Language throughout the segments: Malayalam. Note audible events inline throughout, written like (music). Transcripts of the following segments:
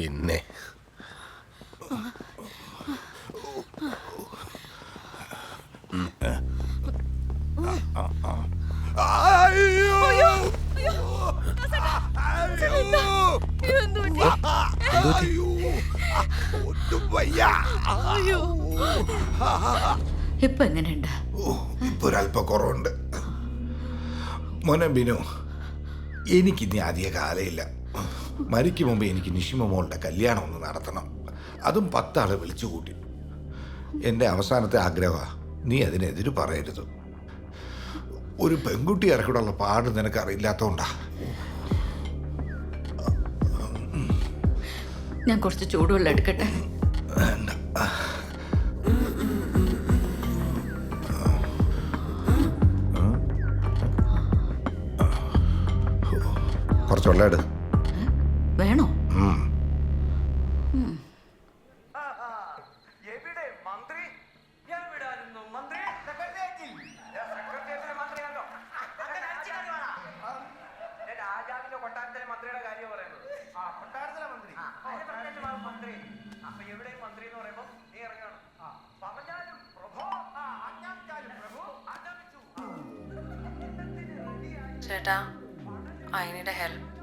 പിന്നെ. ഇപ്പൊ എങ്ങനെയുണ്ട് ഇപ്പൊ ഒരല്പ കുറവുണ്ട് മോനെ ബിനു എനിക്കിനി അധിക കാലമില്ല മരിക്കും മുമ്പ് എനിക്ക് നിഷിമ മോളുടെ കല്യാണം ഒന്ന് നടത്തണം. അതും പത്താളെ വിളിച്ചു കൂട്ടി. എന്റെ അവസാനത്തെ ആഗ്രഹമാണ് നീ അതിനെതിര് പറയരുത്. ഒരു പെൺകുട്ടി ഇറക്കിടുള്ള പാട് നിനക്ക് അറിയില്ലാത്തോണ്ടാ ഞാൻ കുറച്ച് ചൂടുവെള്ളം എടുക്കട്ടെ? വേണ്ട. കുറച്ച് വെള്ളം എടു. വേണോ? എവിടെ മന്ത്രി? എവിടായിരുന്നു മന്ത്രി സെക്രട്ടേറിയറ്റിൽ. സെക്രട്ടേറിയറ്റിലെ മന്ത്രിയാണല്ലോ ഞാൻ രാജാവിന്റെ കൊട്ടാരത്തിലെ മന്ത്രിയുടെ കാര്യം പറയുന്നത്. ആ കൊട്ടാരത്തിലെ മന്ത്രി. അതിന്റെ പ്രത്യേകിച്ച് മന്ത്രി. അപ്പൊ എവിടെ മന്ത്രി എന്ന് പറയുമ്പോ നീ ഇറങ്ങണം. പറഞ്ഞാലും പ്രഭു. ആ ആജ്ഞാപിച്ചാലും പ്രഭു. ആജ്ഞാപിച്ചു ചേട്ടാ അതിനിടെ ഹെൽപ്പ്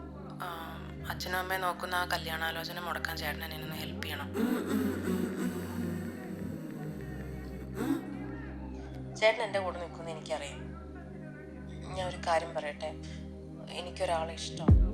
അച്ഛനും അമ്മയും നോക്കുന്ന ആ കല്യാണാലോചന മുടക്കാൻ ചേട്ടൻ എന്നെ ഒന്ന് ഹെൽപ്പ് ചെയ്യണം. ചേട്ടൻ എന്റെ കൂടെ നിൽക്കുമെന്ന് എനിക്കറിയാം. ഞാൻ ഒരു കാര്യം പറയട്ടെ? എനിക്കൊരാളെ ഇഷ്ടം.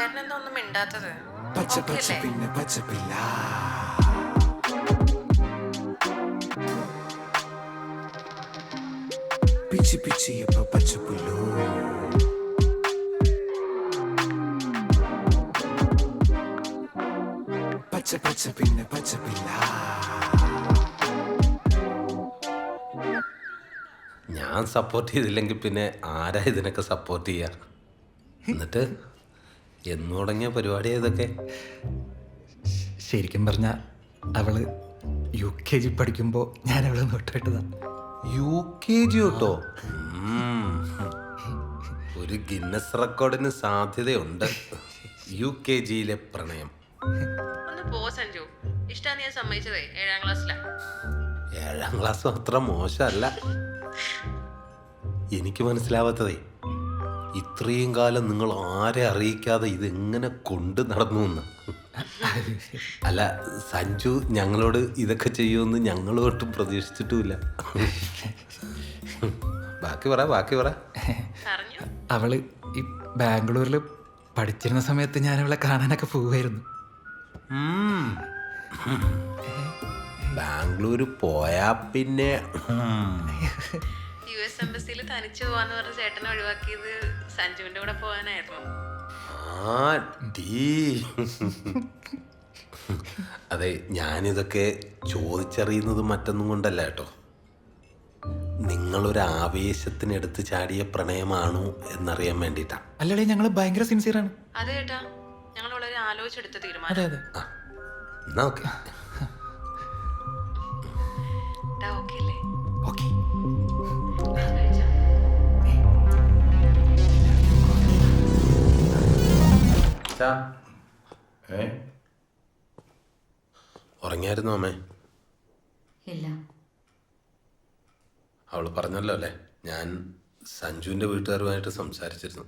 ചേട്ടൻ എന്താ മിണ്ടാത്തത്. പച്ച പച്ച പിന്നെ പച്ചപ്പില്ല പിച്ചി പിച്ചി ഇപ്പൊ പച്ചപ്പുല്ലോ പച്ച പച്ച പിന്നെ പച്ചപ്പില്ല ഞാൻ സപ്പോർട്ട് ചെയ്തില്ലെങ്കിൽ പിന്നെ ആരാ ഇതിനൊക്കെ സപ്പോർട്ട് ചെയ്യാ? എന്നിട്ട് എന്ന് തുടങ്ങിയ പരിപാടി ഇതൊക്കെ ശരിക്കും പറഞ്ഞ അവൾ യു കെ ജി പഠിക്കുമ്പോ ഞാൻ അവളെ നോട്ടിട്ടതാ യു കെ ജി കേട്ടോ ഒരു ഗിന്നസ് റെക്കോർഡിന് സാധ്യതയുണ്ട്. യു കെ ജിയിലെ പ്രണയം. ഒന്ന് പോ സഞ്ജു. ഇഷ്ടമാണ് ഞാൻ സമ്മതിച്ചതേ? ഏഴാം ക്ലാസ്സിലാണ് ഏഴാം ക്ലാസ് അത്ര മോശമല്ല. എനിക്ക് മനസ്സിലാവാത്തതേ ഇത്രയും കാലം നിങ്ങൾ ആരെ അറിയിക്കാതെ ഇതെങ്ങനെ കൊണ്ട് നടന്നു എന്ന് അല്ല സഞ്ജു ഞങ്ങളോട് ഇതൊക്കെ ചെയ്യുമെന്ന് ഞങ്ങൾ ഒട്ടും പ്രതീക്ഷിച്ചിട്ടുമില്ല. ബാക്കി പറ ബാക്കി പറ. പറഞ്ഞു. അവൾ ഈ ബാംഗ്ലൂരിൽ പഠിച്ചിരുന്ന സമയത്ത് ഞാൻ അവളെ കാണാനൊക്കെ പോവായിരുന്നു ബാംഗ്ലൂർ ബാംഗ്ലൂര് പോയാ പിന്നെ. യു എസ് എംബസിയിൽ തനിച്ചു പോവാന്ന് പറഞ്ഞ ചേട്ടനെ ഒഴിവാക്കിയത് സഞ്ജുവിന്റെ കൂടെ പോവാനായിരുന്നു. അതെ ഞാനിതൊക്കെ ചോദിച്ചറിയുന്നത് മറ്റൊന്നും കൊണ്ടല്ല കേട്ടോ. നിങ്ങളൊരു ആവേശത്തിന് എടുത്ത് ചാടിയ പ്രണയമാണോ എന്നറിയാൻ വേണ്ടിയിട്ടാ. അല്ലടേ ഞങ്ങൾ ഭയങ്കര സിൻസിയറാണ് അതെ ചേട്ടാ ഞങ്ങൾ വളരെ ആലോചിച്ചെടുത്ത അതെ തീരുമാനം അതെ എന്നാ ഓക്കെ ഓക്കെ. ഏ? ഉറങ്ങിയായിരുന്നു അമ്മേ? ഇല്ല. അവൾ പറഞ്ഞല്ലോ അല്ലേ? ഞാൻ സഞ്ജുവിന്റെ വീട്ടുകാരുമായിട്ട് സംസാരിച്ചിരുന്നു.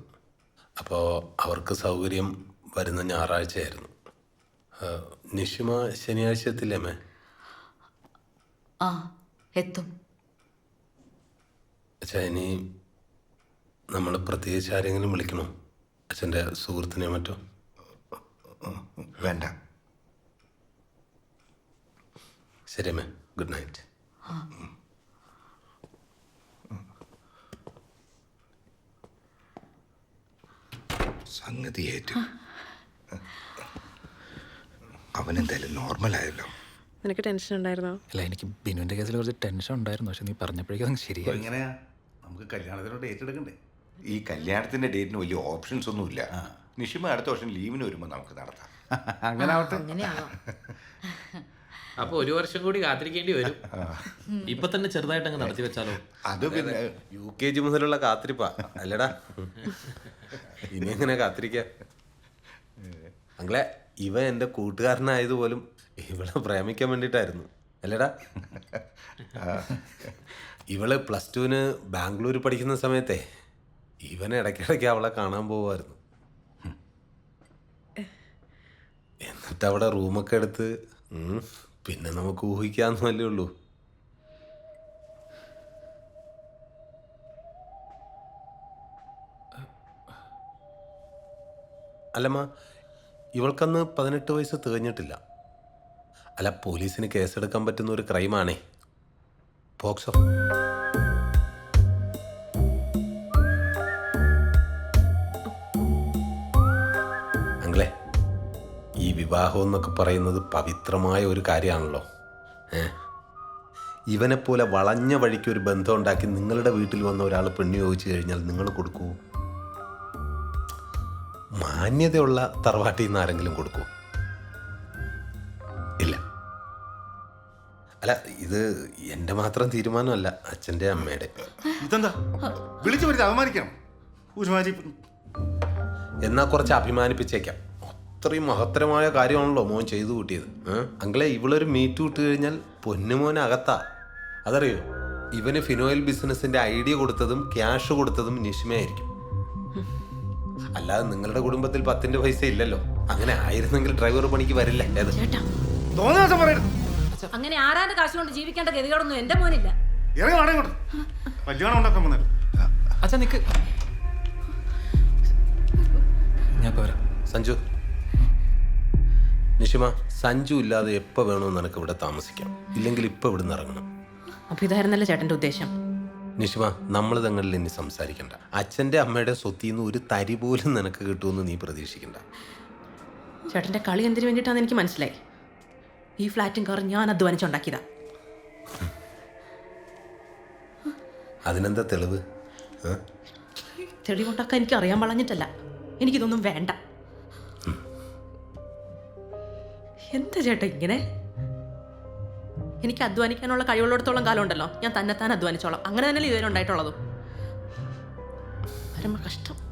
അപ്പോൾ അവർക്ക് സൗകര്യം വരുന്ന ഞായറാഴ്ചയായിരുന്നു. നിഷിമ ശനിയാഴ്ച എത്തില്ലേ അമ്മേ? ആ എത്തും. അച്ഛാ ഇനി നമ്മൾ പ്രത്യേകിച്ച് ആരെങ്കിലും വിളിക്കണോ? അച്ഛന്റെ സുഹൃത്തിനെ മറ്റോ? വേണ്ട. ശരി അമ്മ. ഗുഡ് നൈറ്റ് സംഗതി ഏറ്റു. അവനെന്തായാലും നോർമലായല്ലോ നിനക്ക് ടെൻഷൻ ഉണ്ടായിരുന്നോ? അല്ല എനിക്ക് ബിനുവിന്റെ കേസിൽ കുറച്ച് ടെൻഷൻ ഉണ്ടായിരുന്നു. പക്ഷെ നീ പറഞ്ഞപ്പോഴേക്കും ശരിയായി. എങ്ങനെയാ? നമുക്ക് കല്യാണത്തിനോട് ഡേറ്റ് എടുക്കണ്ടേ? ഈ കല്യാണത്തിന്റെ ഡേറ്റിന് വലിയ ഓപ്ഷൻസ് ഒന്നുമില്ല. നിഷിമ അടുത്ത വർഷം ലീവിന് വരുമ്പോൾ നമുക്ക് നടത്താം. (laughs) അങ്ങനെ ആവട്ടെ. അങ്ങനെയാണോ? അപ്പൊ ഒരു വർഷം കൂടി കാത്തിരിക്കേണ്ടി വരും. ഇപ്പൊ തന്നെ ചെറുതായിട്ട് അങ്ങ് നടത്തി വെച്ചാലോ? അത് പിന്നെ യു കെ ജി മുതലുള്ള കാത്തിരിപ്പാ. അല്ലടാ. ഇനി എങ്ങനെ കാത്തിരിക്ക? അങ്ങളെ ഇവ എന്റെ കൂട്ടുകാരനായത് പോലും ഇവളെ പ്രേമിക്കാൻ വേണ്ടിയിട്ടായിരുന്നു. അല്ലടാ. ഇവൾ പ്ലസ് ടുവിന് ബാംഗ്ലൂർ പഠിക്കുന്ന സമയത്തെ ഇവൻ ഇടയ്ക്കിടയ്ക്ക് അവളെ കാണാൻ പോവായിരുന്നു. എന്നിട്ട് അവിടെ റൂമൊക്കെ എടുത്ത് പിന്നെ നമുക്ക് ഊഹിക്കാന്നല്ലേ ഉള്ളൂ. അല്ലമ്മ ഇവൾക്കന്ന് പതിനെട്ട് വയസ്സ് തികഞ്ഞിട്ടില്ല. അല്ല പോലീസിന് കേസെടുക്കാൻ പറ്റുന്ന ഒരു ക്രൈമാണേ. പോക്സോ വിവാഹം എന്നൊക്കെ പറയുന്നത് പവിത്രമായ ഒരു കാര്യമാണല്ലോ. ഏ? ഇവനെപ്പോലെ വളഞ്ഞ വഴിക്ക് ഒരു ബന്ധം ഉണ്ടാക്കി നിങ്ങളുടെ വീട്ടിൽ വന്ന ഒരാൾ പെണ്ണു ചോദിച്ചു കഴിഞ്ഞാൽ നിങ്ങൾ കൊടുക്കൂ? മാന്യതയുള്ള തറവാട്ടിൽ നിന്ന് ആരെങ്കിലും കൊടുക്കൂ? ഇല്ല. അല്ല ഇത് എന്റെ മാത്രം തീരുമാനമല്ല അച്ഛന്റെ അമ്മയുടെ. ഇതെന്താ? വിളിച്ചു വരുത്തി എന്നാൽ കുറച്ച് അഭിമാനിപ്പിച്ചേക്കാം. അത്രയും മഹത്തരമായ കാര്യമാണല്ലോ മോൻ ചെയ്തു കൂട്ടിയത്? അങ്കിളെ ഇവളൊരു മീറ്റ് വിട്ട് കഴിഞ്ഞാൽ പൊന്നുമോൻ അകത്താ. അതറിയോ? ഇവന് ഫിനോയിൽ ബിസിനസിന്റെ ഐഡിയ കൊടുത്തതും ക്യാഷ് കൊടുത്തതും നിഷിമയായിരിക്കും. അല്ലാതെ നിങ്ങളുടെ കുടുംബത്തിൽ പത്തിന്റെ പൈസ ഇല്ലല്ലോ. അങ്ങനെ ആയിരുന്നെങ്കിൽ ഡ്രൈവർ പണിക്ക് വരില്ല. അങ്ങനെ ആരാന്റെ കാശ് കൊണ്ട് ജീവിക്കേണ്ട ഗതികളൊന്നും എന്റെ മോനില്ല. അച്ഛാ നിക്ക്. ഞാൻ പോരാ സഞ്ജു. നിഷിമ സഞ്ജു ഇല്ലാതെ എപ്പോൾ വേണമെന്ന് നിനക്ക് ഇവിടെ താമസിക്കാം. ഇല്ലെങ്കിൽ ഇപ്പോൾ ഇവിടെ നിന്ന് ഇറങ്ങണം. അപ്പോൾ ഇതായിരുന്നല്ലേ ചേട്ടന്റെ ഉദ്ദേശം? നിഷിമ നമ്മൾ തങ്ങളിൽ ഇനി സംസാരിക്കണ്ട. അച്ഛന്റെ അമ്മയുടെ സ്വത്തിൽ നിന്ന് ഒരു തരി പോലും നിനക്ക് കിട്ടുമെന്ന് നീ പ്രതീക്ഷിക്കണ്ട. ചേട്ടന്റെ കളി എന്തിനു വേണ്ടിയിട്ടാണെന്ന് എനിക്ക് മനസ്സിലായി. ഈ ഫ്ലാറ്റും കാറും ഞാൻ അധ്വാനിച്ചുണ്ടാക്കിയതാ. അതിനെന്താ തെളിവ്? തെളിവുണ്ടാക്കാൻ എനിക്ക് അറിയാൻ വളഞ്ഞിട്ടല്ല. എനിക്കിതൊന്നും വേണ്ട. എന്താ ചേട്ടാ ഇങ്ങനെ? എനിക്ക് അധ്വാനിക്കാനുള്ള കഴിവുള്ളിടത്തോളം കാലം ഉണ്ടല്ലോ ഞാൻ തന്നെത്താൻ അധ്വാനിച്ചോളാം. അങ്ങനെ തന്നെയല്ലേ ഇതുവരെ ഉണ്ടായിട്ടുള്ളതും? കഷ്ടം.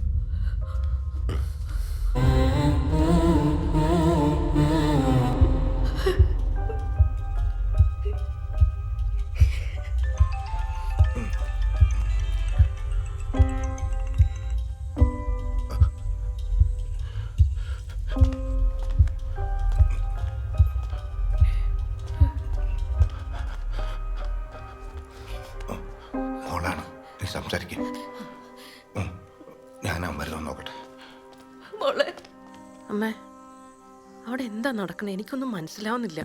നടക്കണേ എനിക്കൊന്നും മനസ്സിലാവുന്നില്ല.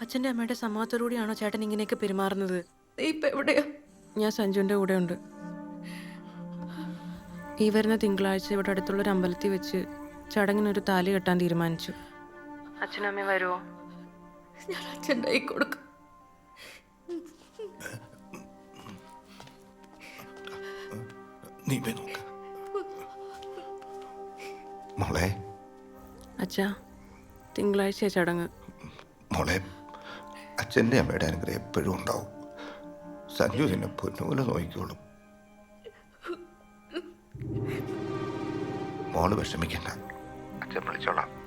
അച്ഛന്റെ അമ്മയുടെ സമ്മതത്തോടുകൂടിയാണോ ചേട്ടൻ ഇങ്ങനെയൊക്കെ പെരുമാറുന്നത്? ഇപ്പം എവിടെയാ? ഞാൻ സഞ്ജുവിന്റെ കൂടെ ഉണ്ട് ഈ വരുന്ന തിങ്കളാഴ്ച ഇവിടെ അടുത്തുള്ളൊരു അമ്പലത്തിൽ വെച്ച് ചടങ്ങിനൊരു താലി കെട്ടാൻ തീരുമാനിച്ചു. അച്ഛനമ്മ വരുമോ ഞാൻ അച്ഛന്റെ കൈ കൊടുക്കും. നീ നോക്ക്. മോളെ അച്ഛാ തിങ്കളാഴ്ച ചടങ്ങ്. മോളെ അച്ഛന്റെ അമ്മയുടെ അനുഗ്രഹം എപ്പോഴും ഉണ്ടാവും. സഞ്ജു എന്നെ പൊന്നുപോലെ നോക്കിക്കോളും. മോൾ വിഷമിക്കണ്ട. അച്ഛൻ വിളിച്ചോളാം.